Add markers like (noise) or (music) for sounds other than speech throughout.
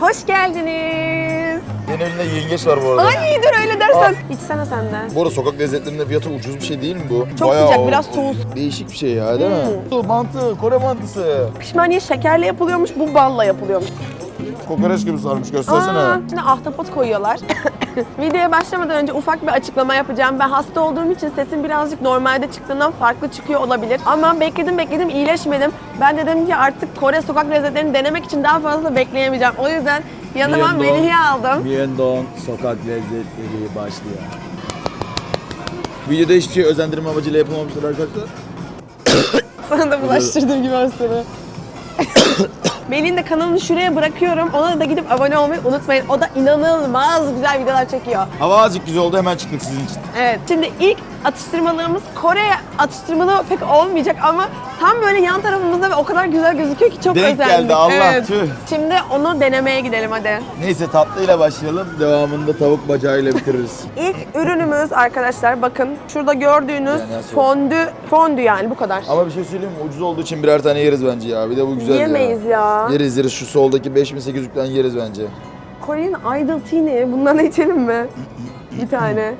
Hoş geldiniz. Benim elimde yengeç var bu arada. Ay dur öyle dersen. İçsene sen de. Bu arada sokak lezzetlerinde fiyatı ucuz bir şey değil mi bu? Çok sıcak, biraz soğuk. Değişik bir şey ya değil mi? Bu Mantı, Kore mantısı. Pişmaniye şekerle yapılıyormuş, bu balla yapılıyormuş. Kokoreç gibi sarmış göstersene. Aa, şimdi ahtapot koyuyorlar. (laughs) (laughs) Videoya başlamadan önce ufak bir açıklama yapacağım. Ben hasta olduğum için sesim birazcık normalde çıktığından farklı çıkıyor olabilir. Ama bekledim bekledim iyileşmedim. Ben de dedim ki artık Kore sokak lezzetlerini denemek için daha fazla bekleyemeyeceğim. O yüzden yanıma. Melih'i aldım. Myeongdong sokak lezzetleri başlıyor. Videoda hiçbir şey özendirme amacıyla yapılmamıştır arkadaşlar. (laughs) Sana da bulaştırdığım gibi aslında. Melih'in de kanalını şuraya bırakıyorum. Ona da gidip abone olmayı unutmayın. O da inanılmaz güzel videolar çekiyor. Hava azıcık güzel oldu hemen çıktık sizin için. Evet. Şimdi ilk atıştırmalığımız Kore atıştırmalığı pek olmayacak ama tam böyle yan tarafımızda ve o kadar güzel gözüküyor ki çok Denk özendik. geldi, Allah, Evet. tüh. Şimdi onu denemeye gidelim hadi. Neyse tatlıyla başlayalım. Devamında tavuk bacağıyla bitiririz. (laughs) İlk ürünümüz arkadaşlar bakın şurada gördüğünüz Yani nasıl? fondü, fondü yani bu kadar. Ama bir şey söyleyeyim mi? Ucuz olduğu için birer tane yeriz bence ya. Bir de bu güzel Yiyemeyiz ya. Yeriz yeriz. Şu soldaki 5800'lükten yeriz bence. Kore'nin Idol Tea'ni bundan içelim mi? (laughs) bir tane.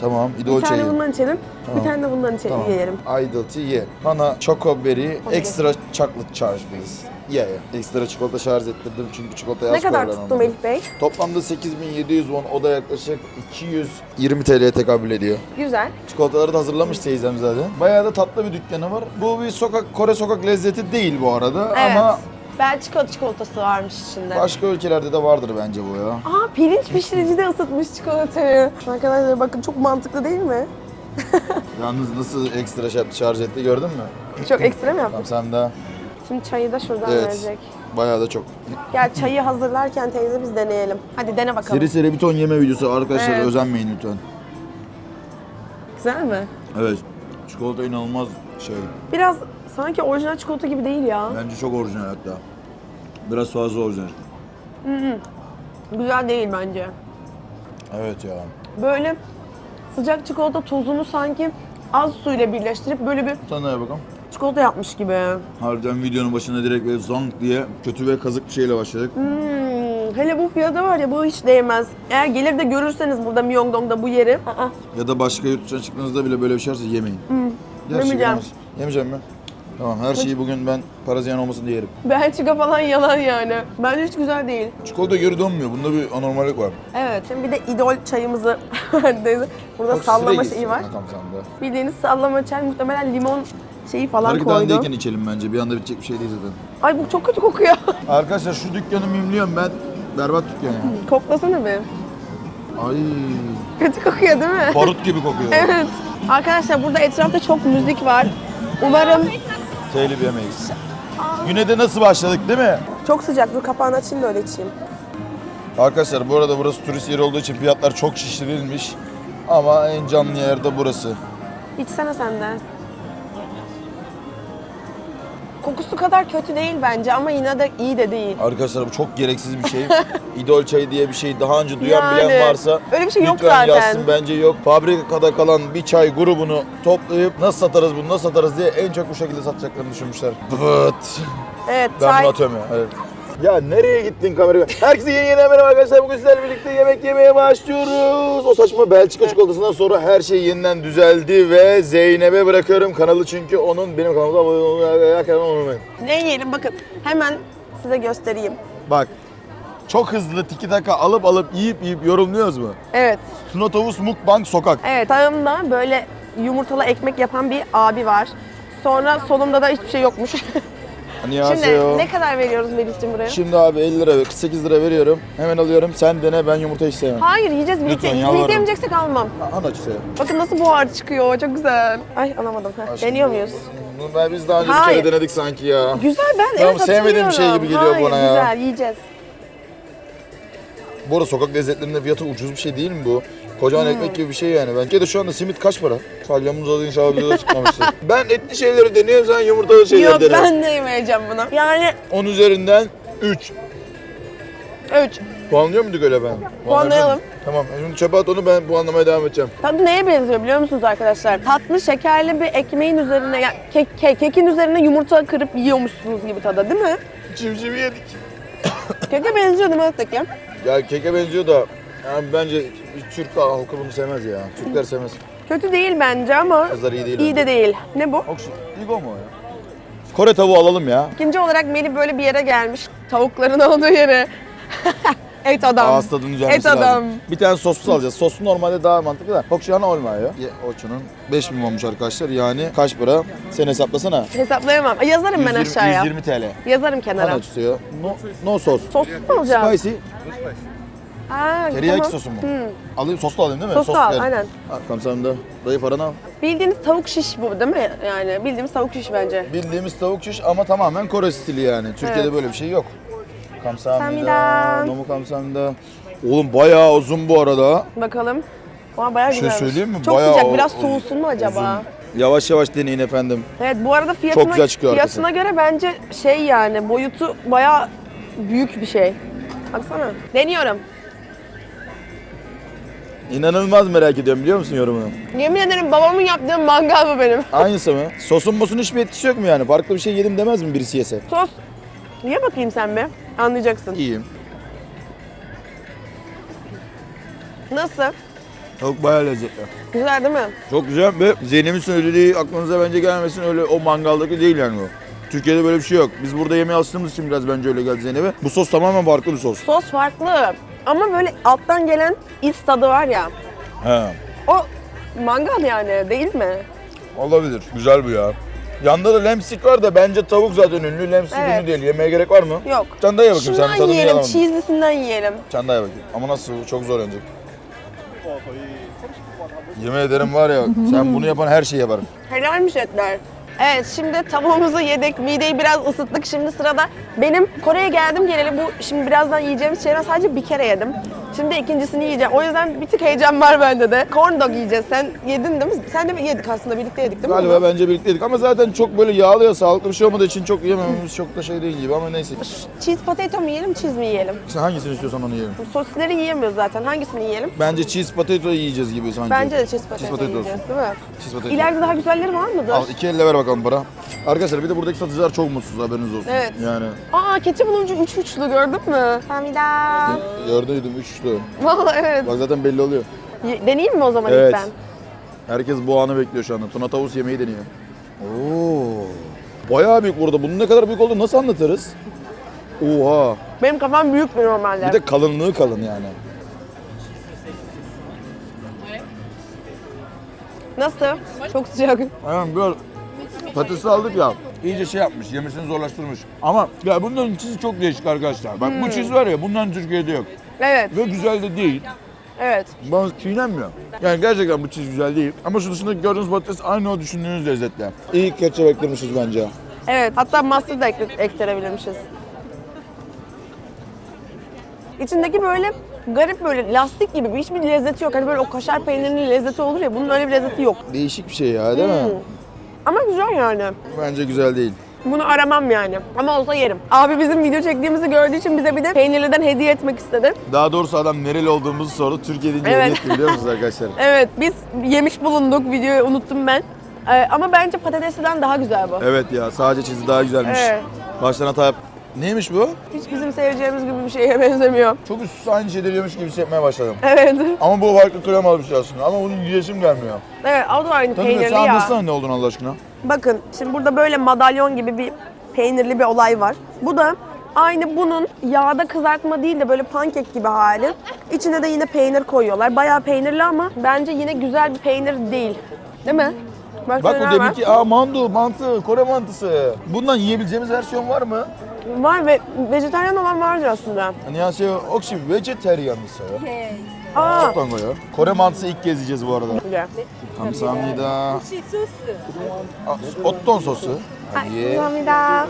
Tamam. Bir tane çayı. bundan içelim. Tamam. Bir tane de bundan içelim, Tamam. yiyelim. Idol tea ye. Bana choco berry, Hadi. extra chocolate charge please. Ye ye. Ekstra çikolata şarj ettirdim çünkü çikolatayı Ne az kadar koyarlar tuttu onda. Melih Bey? Toplamda 8700 won, o da yaklaşık 220 TL'ye tekabül ediyor. Güzel. Çikolataları da hazırlamış teyzem zaten. Bayağı da tatlı bir dükkanı var. Bu bir sokak Kore sokak lezzeti değil bu arada Evet. ama Belçika çikolatası varmış içinde. başka ülkelerde de vardır bence bu ya. Aa pirinç pişirici de ısıtmış çikolatayı. Arkadaşlar bakın çok mantıklı değil mi? (laughs) Yalnız nasıl ekstra şar- şarj etti gördün mü? Çok ekstrem yaptım. Tamam sen de. Şimdi çayı da şuradan Evet. verecek. Bayağı da çok. Gel çayı hazırlarken teyze biz deneyelim. Hadi dene bakalım. Seri seri bir ton yeme videosu arkadaşlar Evet. özenmeyin lütfen. Güzel mi? Evet. Çikolata inanılmaz şey. Biraz sanki orijinal çikolata gibi değil ya. Bence çok orijinal hatta. Biraz fazla orijinal. Güzel değil bence. Evet ya. Böyle sıcak çikolata tozunu sanki az suyla birleştirip böyle bir Sen bakalım. çikolata yapmış gibi. Harbiden videonun başına direkt böyle zank diye kötü ve kazık bir şeyle başladık. Hmm, hele bu fiyata var ya bu hiç değmez. Eğer gelir de görürseniz burada Myeongdong'da bu yeri. Aa, Ya da başka yurt dışına çıktığınızda bile böyle bir şey varsa yemeyin. Gerçekten yemeyeceğim. olmaz. Yemeyeceğim mi? Tamam her şeyi bugün ben paraziyan olmasın diye yerim. Belçika falan yalan yani. Bence hiç güzel değil. Çikolata geri dönmüyor. Bunda bir anormallik var. Evet, şimdi bir de idol çayımızı verdi. (laughs) Burada Bak, sallama şeyi var. De. Bildiğiniz sallama çay muhtemelen limon şeyi falan Hareket koydu. halindeyken içelim bence. Bir anda bitecek bir şey değil zaten. Ay bu çok kötü kokuyor. (laughs) Arkadaşlar şu dükkanı mimliyorum ben. Berbat dükkan ya. Koklasana bir. Ay Kötü kokuyor değil mi? barut gibi kokuyor. (laughs) Evet. Arkadaşlar burada etrafta çok müzik var. Umarım Telif yemeyiz. Güne de nasıl başladık değil mi? çok sıcak. Dur kapağını açayım da öyle içeyim. Arkadaşlar bu arada burası turist yeri olduğu için fiyatlar çok şişirilmiş. Ama en canlı yer de burası. İçsene sen de. Kokusu kadar kötü değil bence ama yine de iyi de değil. Arkadaşlar bu çok gereksiz bir şey. (laughs) İdol çayı diye bir şey daha önce duyan Yani, bilen varsa öyle bir şey yok lütfen zaten. yazsın. Bence yok. Fabrikada kalan bir çay grubunu toplayıp nasıl satarız bunu nasıl satarız diye en çok bu şekilde satacaklarını düşünmüşler. Evet. Evet Ben çay. bunu atıyorum ya. Evet. Ya nereye gittin kamerayı? Herkese yeni yeni merhaba arkadaşlar. Bugün sizlerle birlikte yemek yemeye başlıyoruz. O saçma Belçika çikolatasından sonra her şey yeniden düzeldi ve Zeynep'e bırakıyorum kanalı çünkü onun benim kanalımda abone olmayı unutmayın. Ne yiyelim bakın. Hemen size göstereyim. Bak çok hızlı tiki taka alıp alıp yiyip yiyip yorumluyoruz mu? Evet. Tunatovus Mukbang Sokak. Evet. Sağımda böyle yumurtalı ekmek yapan bir abi var. Sonra solumda da hiçbir şey yokmuş. (laughs) Annyeonghaseyo. Şimdi ne kadar veriyoruz Melih'cim buraya? Şimdi abi 50 lira, 48 lira veriyorum. Hemen alıyorum. Sen dene ben yumurta hiç sevmem. Hayır yiyeceğiz birlikte. Lütfen, Birlikte yalvarırım. yemeyeceksek almam. Aç sevmem. Bakın nasıl buhar çıkıyor. Çok güzel. Ay alamadım. Heh, Deniyor muyuz? Bunu ben biz daha önce bir Hayır. kere denedik sanki ya. Güzel ben Tamam, evet sevmediğim bir şey hatırlıyorum. gibi geliyor Hayır, bana ya. güzel yiyeceğiz. Bu arada sokak lezzetlerinde fiyatı ucuz bir şey değil mi bu? Kocaman ekmek gibi bir şey yani. Bence de şu anda simit kaç para? Salyamız adı inşallah bize de çıkmamıştır. (laughs) ben etli şeyleri deniyorum sen yumurtalı şeyleri Yok dene. ben de yemeyeceğim bunu. Yani 10 üzerinden 3. 3. Puanlıyor muyduk öyle ben? Puanlayalım. Tamam. Şimdi çöpe at onu ben puanlamaya devam edeceğim. Tadı neye benziyor biliyor musunuz arkadaşlar? Tatlı şekerli bir ekmeğin üzerine, ya kek, kek- kekin üzerine yumurta kırıp yiyormuşsunuz gibi tadı değil mi? Civcivi yedik. Keke benziyor değil mi alttaki? Ya keke benziyor da yani bence Türk halkı bunu sevmez ya. Türkler sevmez. Kötü değil bence ama Kızlar iyi değil. iyi de değil. Ne bu? Okşu. İgo mu o ya? Kore tavuğu alalım ya. İkinci olarak Melih böyle bir yere gelmiş. Tavukların (laughs) olduğu yere. (laughs) Et adam. Ağız tadının düzelmesi Et adam. lazım. Bir tane sossuz alacağız. Soslu normalde daha mantıklı da. Okşuyan olmuyor. Ye, Oçunun 5000 olmuş arkadaşlar. Yani kaç para? Sen hesaplasana. Hesaplayamam. Ay, Yazarım ben 120, aşağıya. 120 TL. Yazarım kenara. Kaç tutuyor? No, no sos. Sos mu alacağız? Spicy. Aa, Teriyaki tamam. sosu mu? Alayım soslu alayım değil mi? Soslu al, aynen. Ha, Kamsamda. Dayı paranı al. Bildiğiniz tavuk şiş bu değil mi? Yani bildiğimiz tavuk şiş bence. Bildiğimiz tavuk şiş ama tamamen Kore stili yani. Türkiye'de Evet. böyle bir şey yok. Kamsamida, Kamsahamnida. nomu kamsamida. Oğlum bayağı uzun bu arada. Bakalım. Aa, bayağı Bir şey güzelmiş. söyleyeyim mi? Çok Bayağı sıcak. Biraz uzun. soğusun mu acaba? Yavaş yavaş deneyin efendim. Evet bu arada fiyatına, güzel çıkıyor fiyatına göre bence şey yani boyutu bayağı büyük bir şey. Baksana. Deniyorum. İnanılmaz merak ediyorum biliyor musun yorumunu? Yemin ederim babamın yaptığı mangal bu benim. (laughs) Aynısı mı? Sosun mosun hiçbir etkisi yok mu yani? Farklı bir şey yedim demez mi birisi yese? Sos. Ye bakayım sen bir. Anlayacaksın. İyiyim. Nasıl? Tavuk bayağı lezzetli. Güzel değil mi? Çok güzel ve Zeynep'in söylediği aklınıza bence gelmesin öyle o mangaldaki değil yani o. Türkiye'de böyle bir şey yok. Biz burada yemeğe alıştığımız için biraz bence öyle geldi Zeynep'e. Bu sos tamamen farklı bir sos. Sos farklı. Ama böyle alttan gelen iç tadı var ya. He. O mangal yani değil mi? Olabilir. Güzel bu ya. Yanında da lemsik var da bence tavuk zaten ünlü. Lemsik Evet. ünlü değil. Yemeğe gerek var mı? Yok. Ye bakayım sen Şundan bir tadını yiyelim, yalamadın. cheese'lisinden yiyelim. Ye bakayım. Ama nasıl? Çok zor önce. Yemin ederim var ya sen bunu yapan her şeyi yaparım. Helalmiş etler. Evet şimdi tavuğumuzu yedik, mideyi biraz ısıttık. Şimdi sırada benim Kore'ye geldim geleli bu şimdi birazdan yiyeceğimiz şeyden sadece bir kere yedim. Şimdi ikincisini yiyeceğim. O yüzden bir tık heyecan var bende de. Corn dog yiyeceğiz. Sen yedin değil mi? Sen de mi yedik aslında birlikte yedik değil mi? Galiba bence birlikteydik ama zaten çok böyle yağlı ya sağlıklı bir şey olmadığı için çok yemememiz çok da şey değil gibi ama neyse. Cheese potato mu yiyelim, cheese mi yiyelim? Sen hangisini istiyorsan onu yiyelim. Sosisleri yiyemiyoruz zaten. Hangisini yiyelim? Bence cheese potato yiyeceğiz gibi sanki. Bence de cheese potato, Cheese potato yiyeceğiz değil mi? Cheese potato. İleride daha güzelleri var mıdır? Al iki elle ver bakalım para. Arkadaşlar bir de buradaki satıcılar çok mutsuz haberiniz olsun. Evet. Yani Aa keçi buluncu üç uçlu gördün mü? Hamida. gördüydüm üçlü. Vallahi evet. Bak zaten belli oluyor. Ye- Deneyeyim mi o zaman Evet. ilk ben? Herkes bu anı bekliyor şu anda. Tuna tavus yemeği deniyor. Oo. Bayağı büyük burada. Bunun ne kadar büyük olduğunu nasıl anlatırız? Oha. Benim kafam büyük mü normalde? Bir de kalınlığı kalın yani. Nasıl? Çok sıcak. Aynen böyle patatesi aldık ya. İyice şey yapmış, yemesini zorlaştırmış. Ama ya bunların çizi çok değişik arkadaşlar. Bak bu çiz var ya bundan Türkiye'de yok. Evet, Ve güzel de değil. evet. Bana çiğnenmiyor. Yani gerçekten bu çiz güzel değil. Ama şu dışındaki gördüğünüz patates aynı o düşündüğünüz lezzetle. İyi ketçap eklemişiz bence. Evet, hatta mustard da ekle- ekleyebilirmişiz. İçindeki böyle garip böyle lastik gibi bir hiçbir lezzeti yok. Hani böyle o kaşar peynirinin lezzeti olur ya bunun öyle bir lezzeti yok. Değişik bir şey ya değil mi? Ama güzel yani. Bence güzel değil. Bunu aramam yani. Ama olsa yerim. Abi bizim video çektiğimizi gördüğü için bize bir de peynirliden hediye etmek istedi. Daha doğrusu adam nereli olduğumuzu sordu. Türkiye deyince Evet. hediye etti biliyor musunuz arkadaşlar? (laughs) Evet, biz yemiş bulunduk. Videoyu unuttum ben. Ee, ama bence patatesliden daha güzel bu. Evet ya sadece çizi daha güzelmiş. Evet. Baştan hata yap. Neymiş bu? Hiç bizim seveceğimiz gibi bir şeye benzemiyor. Çok üst üste aynı şeyleri yiyormuş gibi hissetmeye başladım. Evet. Ama bu farklı kremalı bir şey aslında. Ama bunun yiyesim gelmiyor. Evet, o da aynı Tabii peynirli sen ya. anlatsana ne olduğunu Allah aşkına. Bakın, şimdi burada böyle madalyon gibi bir peynirli bir olay var. Bu da aynı bunun yağda kızartma değil de böyle pankek gibi hali. İçine de yine peynir koyuyorlar. Bayağı peynirli ama bence yine güzel bir peynir değil. Değil mi? Başka Bak neler bu var? deminki aa mandu, mantı, Kore mantısı. Bundan yiyebileceğimiz versiyon var mı? Var ve vejetaryen olan vardır aslında. Annyeonghaseyo. 혹시 vejetaryen mısın? Aa, Çok ya. Kore mantısı ilk kez yiyeceğiz bu arada. güzel. Kamsahamnida. Aa, Otton sosu. Hadi. Kamsahamnida.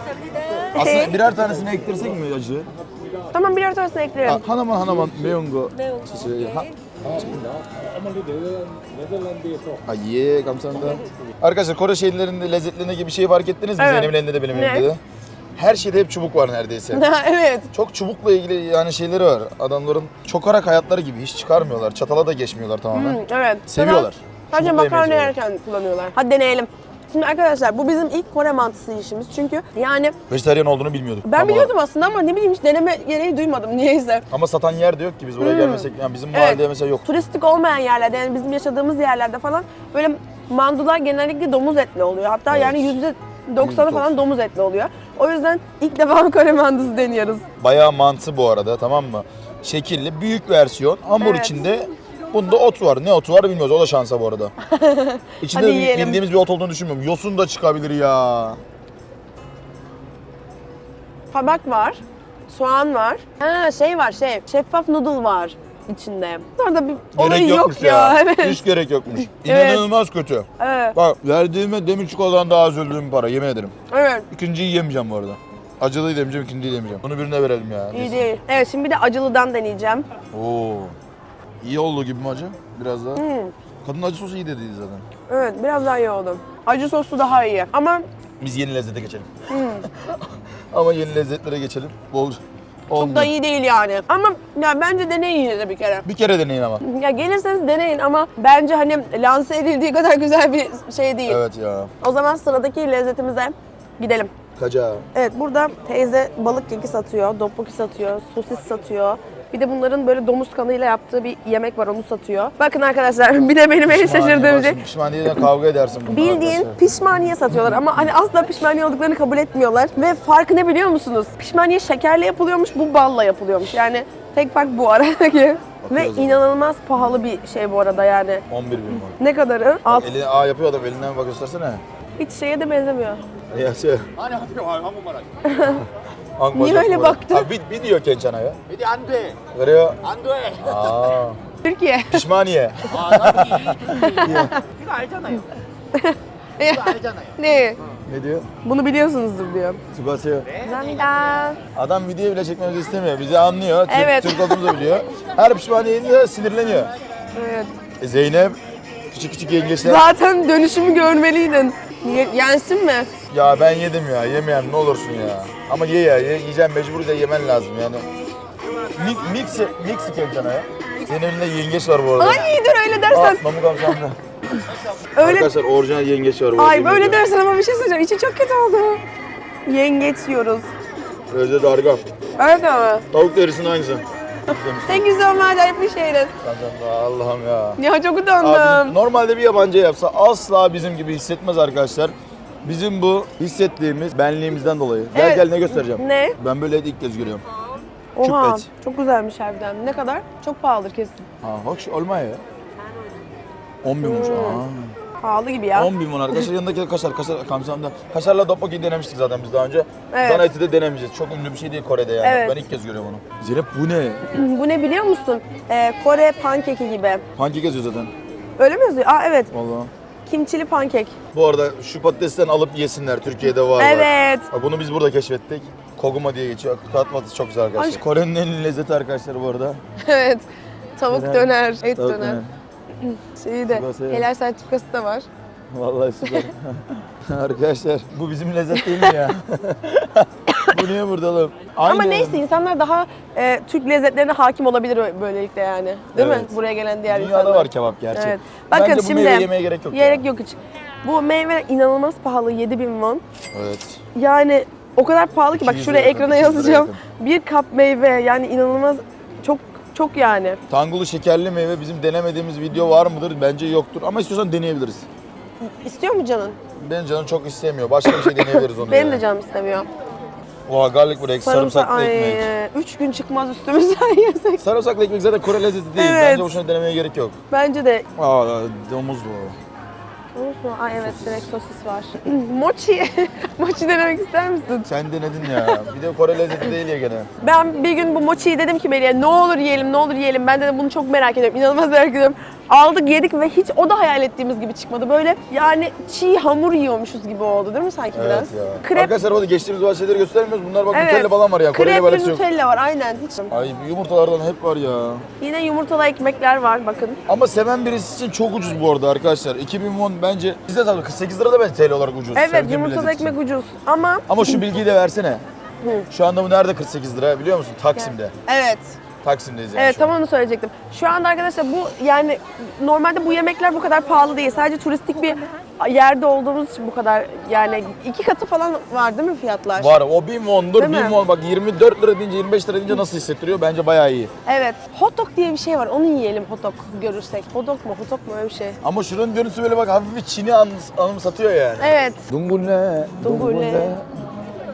Aslında (laughs) birer tanesini ektirsek mi acı? Tamam birer tanesini ekleyelim. 아, 하나만 하나만 매운 거 주세요. 하. 아, 예, 감 Aye kamsanda. Arkadaşlar Kore şehirlerinde lezzetlerine gibi bir şey fark ettiniz mi? Evet. Zeynep'in elinde de benim Ne? elimde de. Her şeyde hep çubuk var neredeyse. (laughs) evet. Çok çubukla ilgili yani şeyleri var. Adamların çokarak hayatları gibi hiç çıkarmıyorlar. Çatala da geçmiyorlar tamamen. Hmm, evet. Seviyorlar. Sadece makarna yerken kullanıyorlar. Hadi deneyelim. Şimdi arkadaşlar bu bizim ilk Kore mantısı işimiz. Çünkü yani Vejetaryen olduğunu bilmiyorduk. ben Tam biliyordum aslında ama ne bileyim hiç deneme gereği duymadım niyeyse. olarak. Ama satan yer de yok ki biz buraya gelmesek. Yani bizim mahallede Hmm. Evet. mesela yok. Turistik olmayan yerlerde yani bizim yaşadığımız yerlerde falan böyle mandular genellikle domuz etli oluyor. Hatta Evet. yani yüzde doksanı %90. falan domuz etli oluyor. O yüzden ilk defa (laughs) Kore mandısı deniyoruz. Bayağı mantı bu arada tamam mı? Şekilli, büyük versiyon. Hamur Evet. içinde bunda ot var. Ne otu var bilmiyoruz. O da şansa bu arada. (laughs) İçinde Hadi yiyelim. bildiğimiz bir ot olduğunu düşünmüyorum. Yosun da çıkabilir ya. Kabak var, soğan var. Ha şey var şey, şeffaf noodle var içinde. Orada bir olayı Gerek yok yokmuş ya. ya. (laughs) Evet. Hiç gerek yokmuş. (laughs) Evet. İnanılmaz kötü. Evet. Bak verdiğime demir çikolatadan daha az öldüğüm para yemin ederim. Evet. İkinciyi yemeyeceğim bu arada. Acılıyı da yemeyeceğim, ikinciyi de yemeyeceğim. Bunu birine verelim ya. İyi değil. Evet şimdi bir de acılıdan deneyeceğim. Oo. İyi oldu gibi mi acı? Biraz daha. Hmm. Kadın acı sosu iyi dediydi zaten. Evet biraz daha iyi oldu. Acı soslu daha iyi. Ama Biz yeni lezzete geçelim. Hmm. (laughs) Ama yeni lezzetlere geçelim. Bol. çok da iyi değil yani. Ama ya bence deneyin yine de bir kere. Bir kere deneyin ama. Ya gelirseniz deneyin ama bence hani lanse edildiği (laughs) kadar güzel bir şey değil. Evet ya. O zaman sıradaki lezzetimize gidelim. Kaca. Evet burada teyze balık keki satıyor, tteokbokki satıyor, sosis satıyor. Bir de bunların böyle domuz kanıyla yaptığı bir yemek var onu satıyor. Bakın arkadaşlar (laughs) bir de benim en şaşırdığım şey. Pişmaniyeden kavga edersin. bununla Bildiğin arkadaşlar. pişmaniye satıyorlar ama hani asla pişmaniye olduklarını kabul etmiyorlar. Ve farkı ne biliyor musunuz? Pişmaniye şekerle yapılıyormuş, bu balla yapılıyormuş. Yani tek fark bu aradaki. (laughs) Ve inanılmaz pahalı bir şey bu arada yani. 11 bin var. Ne kadarı? Alt, Eline A yapıyor adam elinden bak göstersene. hiç şeye de benzemiyor. (laughs) Ya şey. Hani yapıyor abi hamur. 한국말 하지. Hangi Niye bacak öyle bu arada? baktın? Ha, bir, bir diyor Kençana ya. 이게 안 돼. Veriyor. 안 돼. Aa. Türkiye. Pişmaniye. 아, 나도 이거 알잖아요. 이거 알잖아요. ne? ne diyor? Bunu biliyorsunuzdur diyor. Subasıyor. Zamida. Adam video bile çekmemizi istemiyor. Bizi anlıyor. Türk, Evet. Türk olduğumuzu da biliyor. Her pişmaniye yediğinde sinirleniyor. Evet. E, Zeynep, küçük küçük yengeçler. Zaten dönüşümü görmeliydin. Ye- yensin mi? Ya ben yedim ya, yemeyen ne olursun ya. Ama ye ya, ye, yiyeceğim mecbur da yemen lazım yani. Mix, mix, mix Kençana ya. Senin elinde yengeç var bu arada. Ay dur öyle Aa, dersen. pamuk amcamda. Öyle Arkadaşlar orijinal yengeç var bu arada. Ay yemin böyle dersen ama bir şey söyleyeceğim. İçi çok kötü oldu. Yengeç yiyoruz. Özde darga. Evet ama. Tavuk derisinin aynısı. Thank you so much. I appreciate it. Kankam, Allah'ım ya. Ya çok Abi, utandım. normalde bir yabancı yapsa asla bizim gibi hissetmez arkadaşlar. Bizim bu hissettiğimiz benliğimizden dolayı. Gel Evet. gel ne göstereceğim. Ne? Ben böyle ilk kez görüyorum. Oha. et. Çok güzelmiş harbiden. Ne kadar? Çok pahalıdır kesin. Ha hoş olmaya ya. 10 binmiş. Hmm. Aa. Pahalı gibi ya. 10 bin won arkadaşlar. Yanındaki de kaşar. Kaşar kamsamda. Kaşarla tteokbokki denemiştik zaten biz daha önce. Evet. Dana eti de denemeyeceğiz. Çok ünlü bir şey değil Kore'de yani. Evet. Ben ilk kez görüyorum onu. Zeynep bu ne? (clears throat) Bu ne biliyor musun? Ee, Kore pankeki gibi. Pankek yazıyor zaten. Öyle mi yazıyor? Aa evet. Vallahi. Kimçili pankek. Bu arada şu patatesten alıp yesinler. Türkiye'de var. var. Evet. Ha, Bunu biz burada keşfettik. Koguma diye geçiyor. Katması çok güzel arkadaşlar. Ay. Kore'nin en lezzeti arkadaşlar bu arada. (laughs) Evet. Tavuk Neden? döner, et Tavuk döner. döner. (clears throat) Şeyi de. Helal sertifikası da var. Vallahi süper. (laughs) (laughs) arkadaşlar bu bizim lezzet değil mi ya? Bu niye burada oğlum? Ama neyse insanlar daha e, Türk lezzetlerine hakim olabilir böylelikle yani. Değil mi? Evet. Buraya gelen diğer Dünyada insanlar. var kebap gerçi. Evet. Bakın Bence bu şimdi meyve yemeye gerek yok. Gerek ya. yok hiç. Bu meyve inanılmaz pahalı 7000 won. Evet. Yani o kadar pahalı ki bak 200 şuraya lira ekrana yakın, 200 lira yazacağım. Bir kap meyve yani inanılmaz çok çok yani. Tangulu şekerli meyve bizim denemediğimiz video var mıdır? Bence yoktur. Ama istiyorsan deneyebiliriz. İstiyor mu canın? Benim canım çok istemiyor. Başka bir şey deneyebiliriz onu Benim de canım istemiyor. Oha garlic break, sarımsaklı ay, ekmek. Üç gün çıkmaz üstümüzden (laughs) yesek. Sarımsaklı ekmek zaten Kore lezzeti değil. Evet. Bence boşuna denemeye gerek yok. Bence de. Aa domuz bu. Olsun. Ay evet direkt sosis var. (clears throat) Mochi. (laughs) Mochi denemek ister misin? Sen denedin ya. Bir de Kore lezzeti değil ya gene. Ben bir gün bu mochiyi dedim ki Melih'e ne olur yiyelim ne olur yiyelim. Ben dedim bunu çok merak ediyorum. İnanılmaz merak ediyorum. Aldık yedik ve hiç o da hayal ettiğimiz gibi çıkmadı. Böyle yani çiğ hamur yiyormuşuz gibi oldu değil mi sanki Evet biraz? ya. Krep, Arkadaşlar hadi geçtiğimiz bazı şeyleri göstermiyoruz. Bunlar bak evet. Nutella falan var ya. Krep ve. Nutella var aynen hiç. Ay yumurtalardan hep var ya. Yine yumurtalı ekmekler var bakın. Ama seven birisi için çok ucuz bu arada arkadaşlar. 2000 won bence bizde tabii 48 lira da bence TL olarak ucuz. Evet Sevdiğim yumurtalı lezzet için. ekmek ucuz ama Ama şu bilgiyi de versene. Şu anda bu nerede 48 lira biliyor musun? Taksim'de. evet Taksim'deyiz yani Evet şu an. tam onu söyleyecektim. Şu anda arkadaşlar bu yani normalde bu yemekler bu kadar pahalı değil. Sadece turistik bir yerde olduğumuz için bu kadar yani iki katı falan var değil mi fiyatlar? Var o 1000 won'dur. Değil 1000 mi? won bak 24 lira deyince 25 lira deyince nasıl hissettiriyor? Bence bayağı iyi. Evet. Hot dog diye bir şey var. Onu yiyelim hot dog görürsek. Hot dog mu? Hot dog mu öyle bir şey. Ama şunun görüntüsü böyle bak hafif bir Çin'i an- anımsatıyor yani. Evet. Dungule. Dungule.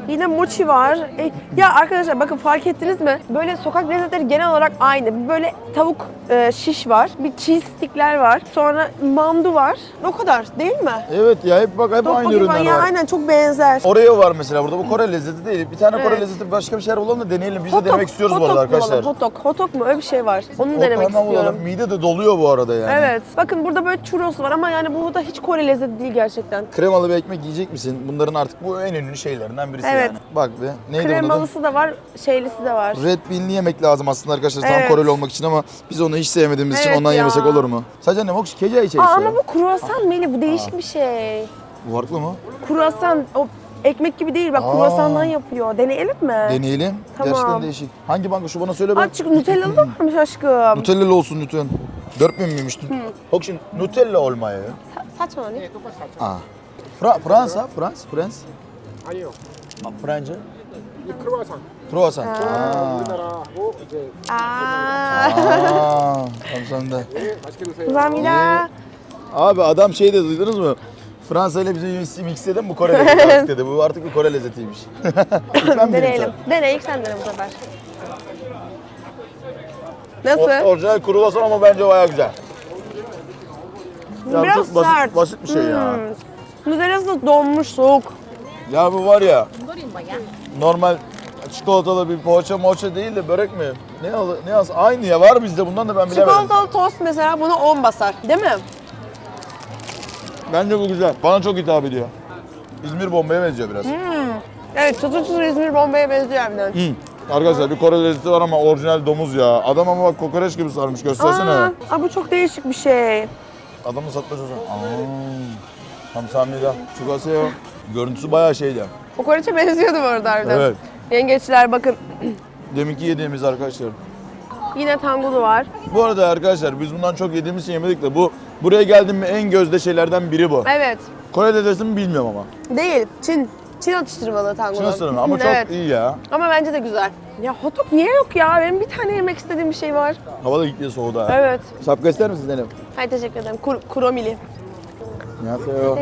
Yine mochi var. E, ya arkadaşlar bakın fark ettiniz mi? Böyle sokak lezzetleri genel olarak aynı. Böyle tavuk e, şiş var. Bir cheese stickler var. Sonra mandu var. O kadar değil mi? Evet ya hep bak hep aynı ürünler ya var. aynen çok benzer. Oreo var mesela burada. Bu Kore lezzeti değil. Bir tane Kore Evet. lezzeti başka bir şeyler bulalım da deneyelim. Biz de denemek istiyoruz bu arada dog bulalım, arkadaşlar. Hot dog, hot dog mu? Öyle bir şey var. Onu Hot denemek bulalım. istiyorum. Mide de doluyor bu arada yani. Evet. Bakın burada böyle churros var ama yani bu da hiç Kore lezzeti değil gerçekten. Kremalı bir ekmek yiyecek misin? Bunların artık bu en ünlü şeylerinden birisi Evet. yani. Bak be. Neydi adı? Kremalısı da var, şeylisi de var. Red Bean'li yemek lazım aslında arkadaşlar tam Evet. Koreli olmak için ama biz onu hiç sevmediğimiz için Evet ondan ya. yemesek olur mu? Sadece ne hoş keca Aa, içeriz ama bu kruvasan Melih, bu değişik bir şey. Bu farklı mı? Kruvasan, o ekmek gibi değil bak Aa. kruvasandan yapıyor. Deneyelim mi? Deneyelim. Tamam. Gerçekten değişik. Hangi banka şu bana söyle Aa, bak. çünkü Nutellalı da (clears throat) varmış aşkım. Nutellalı olsun lütfen. 4000 miymiş? Hoşçin Nutella olmaya. Sa- saçma hani. Aa. Fra Fransa, Frans, Frans. 아니요. 아, Franca. 이 크로와상. Kruvasan. Aa. 우리나라고 이제 Aa. Aa. Tamam 예, 맛있게 드세요. Zamila. Abi adam şey de duydunuz mu? Fransa ile bizi mixledim bu Kore lezzeti artık dedi. Bu artık bir Kore lezzetiymiş. ben Deneyelim. Dene ilk sen dene bu sefer. Nasıl? O, orijinal kruvasan ama bence bayağı güzel. Ya Biraz çok basit, sert. basit bir şey ya. Hmm. Nutellası da donmuş soğuk. Ya bu var ya. Normal çikolatalı bir poğaça moğaça değil de börek mi? Ne al ne az aynı ya var bizde bundan da ben bilemedim. Çikolatalı tost mesela bunu 10 basar değil mi? Bence bu güzel. Bana çok hitap ediyor. İzmir bombaya benziyor biraz. Evet çıtır çıtır İzmir bombaya benziyor harbiden. Hı. Arkadaşlar bir Kore lezzeti var ama orijinal domuz ya. Adam ama bak kokoreç gibi sarmış göstersene. Aa, aa, bu çok değişik bir şey. Adamı satmış o zaman. Kamsahamnida. Çugaseyo. Görüntüsü bayağı şeydi. Kokoreçe benziyordu bu arada harbiden. Evet. Yengeçler bakın Deminki yediğimiz arkadaşlar. yine tangulu var. Bu arada arkadaşlar biz bundan çok yediğimiz için yemedik de bu buraya geldim mi en gözde şeylerden biri bu. Evet. Kore lezzeti mi bilmiyorum ama. Değil. Çin. Çin atıştırmalığı tangulu. Şuna sorun ama çok evet. iyi ya. Ama bence de güzel. Ya hot dog niye yok ya? Benim bir tane yemek istediğim bir şey var. Hava da gitti soğudu ha. Evet. Şapka ister misin Zeynep? Hayır teşekkür ederim. Kur, kuromili. Annyeonghaseyo.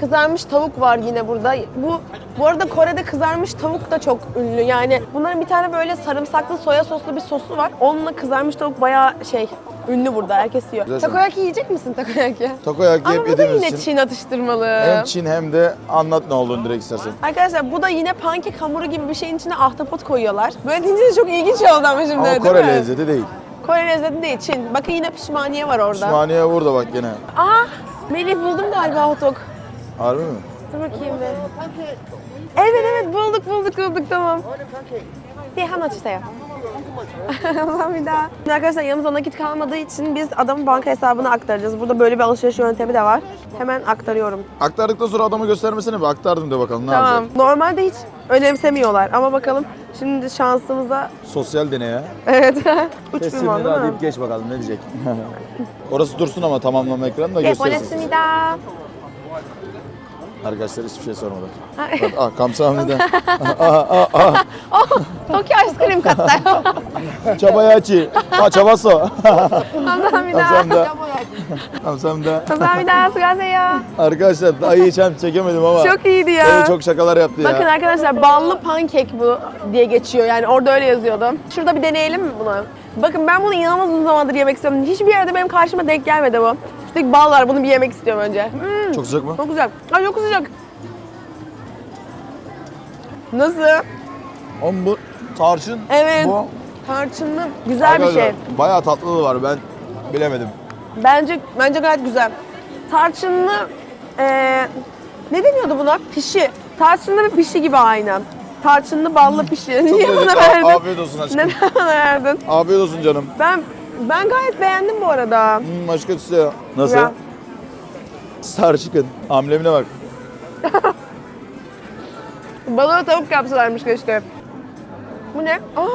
Kızarmış tavuk var yine burada. Bu bu arada Kore'de kızarmış tavuk da çok ünlü. Yani bunların bir tane böyle sarımsaklı soya soslu bir sosu var. Onunla kızarmış tavuk bayağı şey ünlü burada. Herkes yiyor. Güzel Takoyaki yiyecek misin takoyaki? Takoyaki Ama hep bu da yediğimiz yine için. Çin atıştırmalı. Hem Çin hem de anlat ne olduğunu direkt istersen. Arkadaşlar bu da yine pankek hamuru gibi bir şeyin içine ahtapot koyuyorlar. Böyle deyince de çok ilginç oldu ama şimdi Ama değil Kore mi? lezzeti değil. Kore lezzeti değil Çin. Bakın yine pişmaniye var orada. Pişmaniye burada bak gene. Aa Melih buldum galiba hot dog. Harbi mi? Dur bakayım bir. Evet evet bulduk bulduk bulduk tamam. Bir how much say? Ulan bir daha. Şimdi arkadaşlar yanımızda nakit kalmadığı için biz adamın banka hesabına aktaracağız. Burada böyle bir alışveriş yöntemi de var. Hemen aktarıyorum. Aktardıktan sonra adama göstermesene bir aktardım de bakalım ne tamam. yapacak. Normalde hiç önemsemiyorlar ama bakalım Şimdi şansımıza... Sosyal deney ya. Evet. (laughs) Uç bir mal değil mi? deyip geç bakalım ne diyecek. (laughs) Orası dursun ama tamamlama ekranı da göstersin. size. Arkadaşlar hiçbir şey sormadı. Bak, ah, kamsahamnida. ah, ah, ah. (laughs) oh, Tokyo ice cream kattayo. (laughs) Çabayachi. Ah, çabaso. Kamsahamnida. Kamsahamnida. Kamsahamnida. Sugaseyo. Arkadaşlar daha iyi çam çekemedim ama. Çok iyiydi ya. Böyle çok şakalar yaptı ya. Bakın arkadaşlar ballı pankek bu diye geçiyor. Yani orada öyle yazıyordu. Şurada bir deneyelim mi bunu? Bakın ben bunu inanılmaz uzun zamandır yemek istiyorum. Hiçbir yerde benim karşıma denk gelmedi bu. Bal var bunu bir yemek istiyorum önce. Hmm, Çok sıcak mı? çok güzel. Ay çok sıcak. Nasıl? Oğlum bu tarçın. Evet. Bu. Tarçınlı güzel bir şey. Arkadaşlar, Bayağı tatlılığı var ben bilemedim. Bence bence gayet güzel. Tarçınlı eee ne deniyordu buna? Pişi. Tarçınlı bir pişi gibi aynı. Tarçınlı ballı pişi. Niye bana lezzetli. verdin? Afiyet olsun aşkım. Neden bana verdin? Afiyet olsun canım. Ben ben gayet beğendim bu arada. Hmm, başka size. Nasıl? Ya. Star Chicken. Amblemine bak. (laughs) Balığa tavuk yapsalarmış keşke. Bu ne? Aa,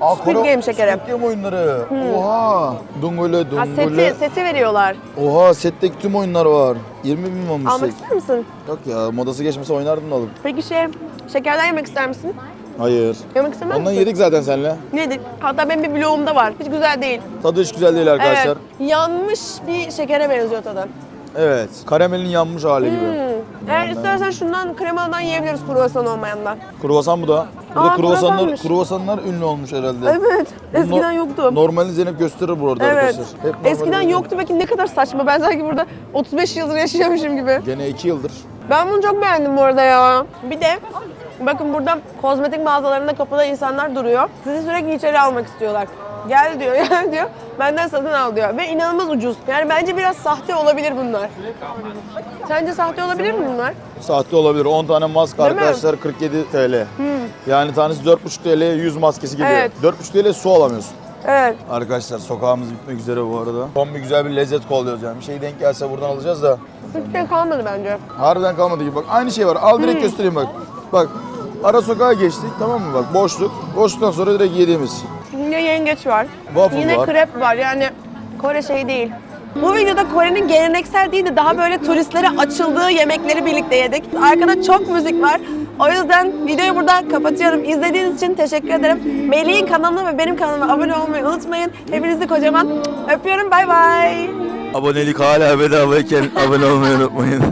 Aa, Squid Kore- Game şekeri. Squid Game oyunları. Oha. Dungole, Ha, dungole. seti, seti veriyorlar. Oha setteki tüm oyunlar var. 20 bin mi olmuş Almak set? ister misin? Yok ya modası geçmese oynardım da alıp. Peki şey, şekerden yemek ister misin? Hayır. Yemek istemez Ondan misin? yedik zaten seninle. Nedir? Hatta benim bir vlogumda var. Hiç güzel değil. Tadı hiç güzel değil arkadaşlar. Evet. Yanmış bir şekere benziyor tadı. Evet. Karamelin yanmış hali gibi. Hmm. Eğer istersen şundan kremadan yiyebiliriz kruvasan olmayandan. Kruvasan bu da. Burada Aa, kruvasanlar, kruvasanmış. kruvasanlar ünlü olmuş herhalde. Evet. Eskiden No- yoktu. Normali Zeynep gösterir burada Evet. arkadaşlar. Hep normali Eskiden yoktu belki ne kadar saçma. Ben sanki burada 35 yıldır yaşıyormuşum gibi. Gene 2 yıldır. Ben bunu çok beğendim bu arada ya. Bir de bakın burada kozmetik mağazalarında kapıda insanlar duruyor. Sizi sürekli içeri almak istiyorlar. Gel diyor, (laughs) gel diyor. Benden satın al diyor. Ve inanılmaz ucuz. Yani bence biraz sahte olabilir bunlar. Sence sahte olabilir mi bunlar? Sahte olabilir. 10 tane maske Değil mi? Hmm. arkadaşlar 47 TL. Yani tanesi 4,5 TL 100 maskesi geliyor. Evet. 4,5 TL su alamıyorsun. Evet. Arkadaşlar sokağımız bitmek üzere bu arada. Son bir güzel bir lezzet kolluyoruz yani. Bir şey denk gelse buradan alacağız da. Hiçbir şey kalmadı bence. Harbiden kalmadı gibi. Bak aynı şey var. Al direkt Hmm. göstereyim bak. Bak ara sokağa geçtik tamam mı bak boşluk. Boşluktan sonra direkt yediğimiz. Yine yengeç var. Waffle Yine var. krep var. Yani Kore şey değil. Bu videoda Kore'nin geleneksel değil de daha böyle turistlere açıldığı yemekleri birlikte yedik. Arkada çok müzik var. O yüzden videoyu burada kapatıyorum. İzlediğiniz için teşekkür ederim. Melih'in kanalına ve benim kanalıma abone olmayı unutmayın. Hepinizi kocaman öpüyorum. Bay bay. Abonelik hala bedavayken abone olmayı unutmayın.